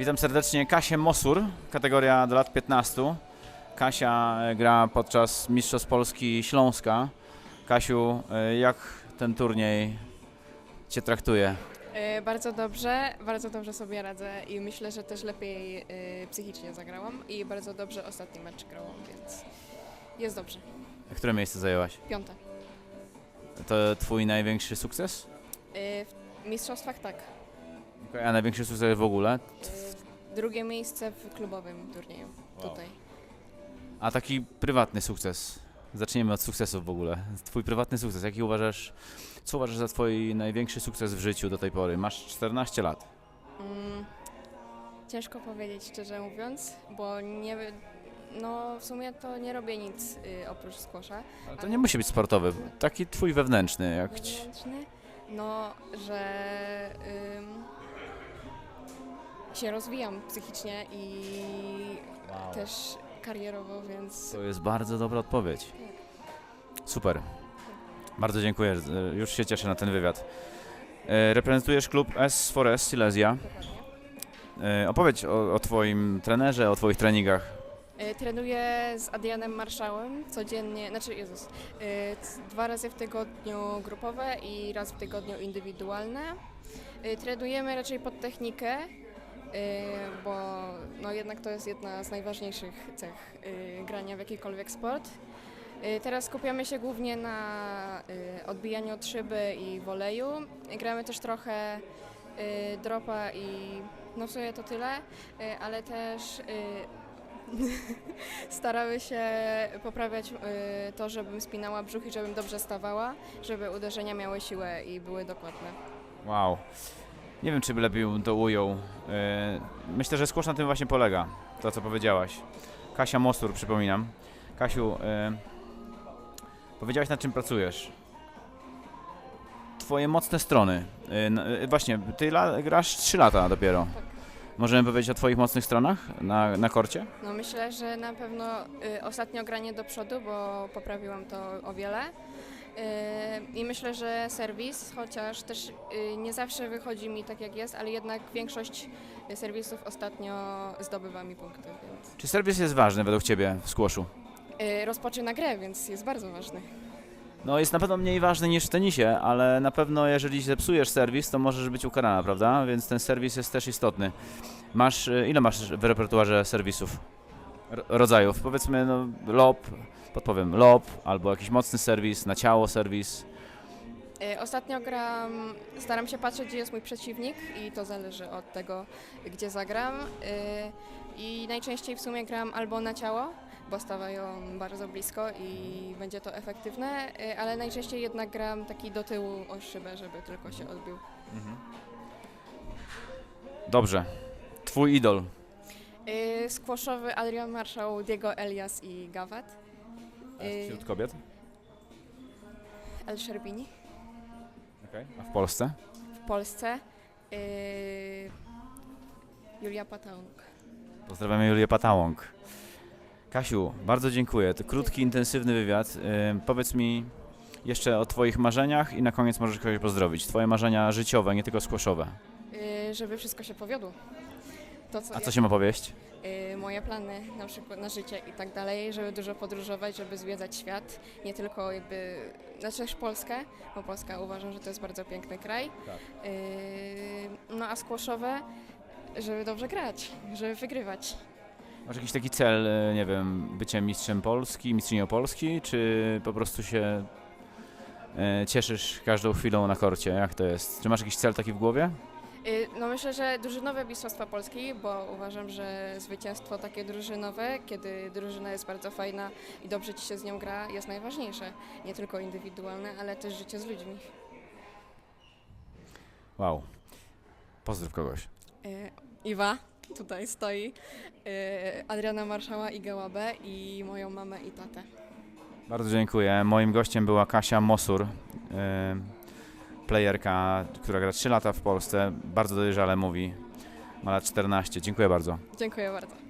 Witam serdecznie Kasię Mosur, kategoria do lat 15. Kasia e, gra podczas Mistrzostw Polski Śląska. Kasiu, e, jak ten turniej Cię traktuje? E, Bardzo dobrze, bardzo dobrze sobie radzę i myślę, że też lepiej psychicznie zagrałam i bardzo dobrze ostatni mecz grałam, więc jest dobrze. Które miejsce zajęłaś? Piąte. To Twój największy sukces? W mistrzostwach tak. A największy sukces w ogóle? Drugie miejsce w klubowym turnieju Wow. tutaj. A taki prywatny sukces. Zaczniemy od sukcesów w ogóle. Twój prywatny sukces. Jaki uważasz, co uważasz za Twój największy sukces w życiu do tej pory? Masz 14 lat. Mm, ciężko powiedzieć szczerze mówiąc, bo nie no w sumie to nie robię nic y, oprócz squasha. Ale to nie musi być sportowy. Taki Twój wewnętrzny. Jak ci... Wewnętrzny? No, że ym, się rozwijam psychicznie i też karierowo, więc To jest bardzo dobra odpowiedź. Super. Bardzo dziękuję. e, Już się cieszę na ten wywiad. E, Reprezentujesz klub S4S Silesia. dokładnie. E, Opowiedz o, o Twoim trenerze, o Twoich treningach. Trenuję z Adrianem Marszałem codziennie, znaczy Jezus, c- dwa razy w tygodniu grupowe i raz w tygodniu indywidualne. Y, Trenujemy raczej pod technikę, bo no jednak to jest jedna z najważniejszych cech y, grania w jakikolwiek sport. Y, Teraz skupiamy się głównie na odbijaniu od szyby i woleju. Gramy też trochę dropa i no w sumie to tyle, ale też y, staramy się poprawiać to, żebym spinała brzuch i żebym dobrze stawała, żeby uderzenia miały siłę i były dokładne. Wow. Nie wiem, czy by lepiej bym to ujął. E, Myślę, że squash na tym właśnie polega. To, co powiedziałaś. Kasia Mostur, przypominam. Kasiu, e, powiedziałaś, nad czym pracujesz. Twoje mocne strony. E, Właśnie, ty grasz 3 lata dopiero. Tak. Możemy powiedzieć o twoich mocnych stronach na, na korcie? No myślę, że na pewno y, ostatnio granie do przodu, bo poprawiłam to o wiele. Y, I myślę, że serwis, chociaż też y, nie zawsze wychodzi mi tak jak jest, ale jednak większość serwisów ostatnio zdobywa mi punkty, więc Czy serwis jest ważny według ciebie w squashu? y, rozpoczyna grę, więc jest bardzo ważny. No jest na pewno mniej ważny niż w tenisie, ale na pewno jeżeli zepsujesz serwis, to możesz być ukarana, prawda? Więc ten serwis jest też istotny. Masz, ile masz w repertuarze serwisów? Rodzajów? Powiedzmy, no, lob, podpowiem, lob, albo jakiś mocny serwis, na ciało serwis. Y, Ostatnio gram, staram się patrzeć, gdzie jest mój przeciwnik i to zależy od tego, gdzie zagram. Y, I najczęściej w sumie gram albo na ciało, bo stawają bardzo blisko i będzie to efektywne, y, ale najczęściej jednak gram taki do tyłu o szybę, żeby tylko się odbił. Dobrze. Twój idol. Y, Squashowy Adrian Marszał, Diego Elias i Gawat. Y, Wśród kobiet? El Sherbini A w Polsce? w Polsce. y, Julia Pataung. Pozdrawiamy Julię Patałąg. Kasiu, bardzo dziękuję. To krótki, intensywny wywiad. Ym, powiedz mi jeszcze o Twoich marzeniach i na koniec możesz kogoś pozdrowić. Twoje marzenia życiowe, nie tylko squashowe. Y, żeby wszystko się powiodło. To, co A ja- co się ma powieść? Moje plany na przykład na życie i tak dalej, żeby dużo podróżować, żeby zwiedzać świat, nie tylko jakby, znaczy też Polskę, bo Polska uważam, że to jest bardzo piękny kraj. Tak. Y, no a skłoszowe, żeby dobrze grać, żeby wygrywać. Masz jakiś taki cel, e, nie wiem, bycie mistrzem Polski, mistrzynią Polski, czy po prostu się e, cieszysz każdą chwilą na korcie? Jak to jest? Czy masz jakiś cel taki w głowie? Y, no myślę, że drużynowe Mistrzostwa Polski, bo uważam, że zwycięstwo takie drużynowe, kiedy drużyna jest bardzo fajna i dobrze ci się z nią gra, jest najważniejsze. Nie tylko indywidualne, ale też życie z ludźmi. Wow. Pozdrów kogoś. Y, Iwa tutaj stoi, y, Adriana Marszała i Gałabę i moją mamę i tatę. Bardzo dziękuję. Moim gościem była Kasia Mosur, playerka, która gra 3 lata w Polsce. Bardzo dojrzale mówi. Ma lat 14. Dziękuję bardzo. Dziękuję bardzo.